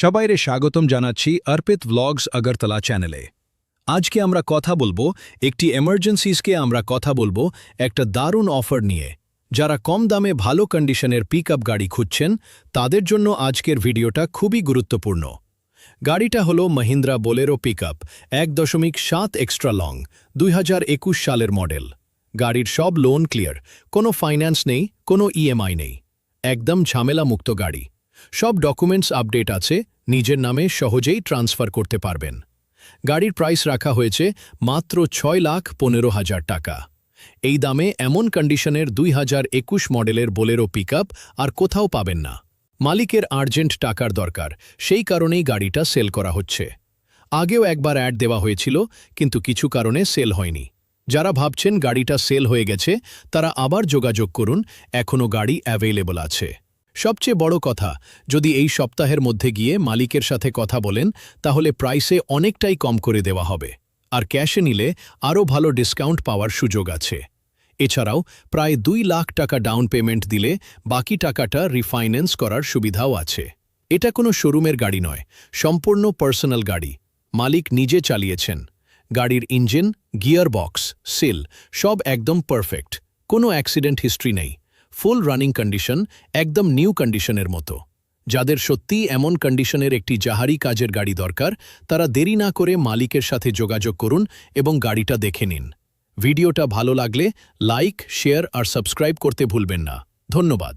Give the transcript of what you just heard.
সবাইরে স্বাগতম জানাচ্ছি অর্পিত ভ্লগস আগরতলা চ্যানেলে আজকে আমরা কথা বলব, একটি এমার্জেন্সিসকে আমরা কথা বলব, একটা দারুণ অফার নিয়ে। যারা কম দামে ভালো কন্ডিশনের পিকআপ গাড়ি খুঁজছেন, তাদের জন্য আজকের ভিডিওটা খুবই গুরুত্বপূর্ণ। গাড়িটা হলো মহিন্দ্রা বোলেরো পিক আপ এক দশমিক সাত এক্সট্রা লং দুই হাজার একুশ সালের মডেল গাড়ির সব লোন ক্লিয়ার কোনো ফাইন্যান্স নেই, কোনো ইএমআই নেই। একদম ঝামেলামুক্ত গাড়ি। সব ডকুমেন্টস আপডেট আছে, নিজের নামে সহজেই ট্রান্সফার করতে পারবেন। গাড়ির প্রাইস রাখা হয়েছে মাত্র ছয় লাখ পনেরো হাজার টাকা। এই দামে এমন কন্ডিশনের দুই হাজার একুশ মডেলের বোলেরো পিকআপ আর কোথাও পাবেন না। মালিকের আর্জেন্ট টাকার দরকার, সেই কারণেই গাড়িটা সেল করা হচ্ছে। আগেও একবার অ্যাড দেওয়া হয়েছিল, কিন্তু কিছু কারণে সেল হয়নি। যারা ভাবছেন গাড়িটা সেল হয়ে গেছে, তারা আবার যোগাযোগ করুন এখনও গাড়ি অ্যাভেলেবল আছে। সবচেয়ে বড় কথা, যদি এই সপ্তাহের মধ্যে গিয়ে মালিকের সাথে কথা বলেন, তাহলে প্রাইসে অনেকটাই কম করে দেওয়া হবে। আর ক্যাশে নিলে আরও ভালো ডিসকাউন্ট পাওয়ার সুযোগ আছে। এছাড়াও প্রায় দুই লাখ টাকা ডাউন পেমেন্ট দিলে বাকি টাকাটা রিফাইন্যান্স করার সুবিধাও আছে। এটা কোনো শোরুমের গাড়ি নয়, সম্পূর্ণ পার্সোনাল গাড়ি। মালিক নিজে চালিয়েছেন। গাড়ির ইঞ্জিন গিয়ার বক্স সিল, সব একদম পারফেক্ট। কোনো অ্যাক্সিডেন্ট হিস্ট্রি নেই। ফুল রানিং কন্ডিশন একদম নিউ কন্ডিশনের মতো। যাদের সত্যি এমন কন্ডিশনের একটি জাহারি কাজের গাড়ি দরকার, তারা দেরি না করে মালিকের সাথে যোগাযোগ করুন এবং গাড়িটা দেখে নিন। ভিডিওটা ভালো লাগলে লাইক, শেয়ার আর সাবস্ক্রাইব করতে ভুলবেন না। ধন্যবাদ।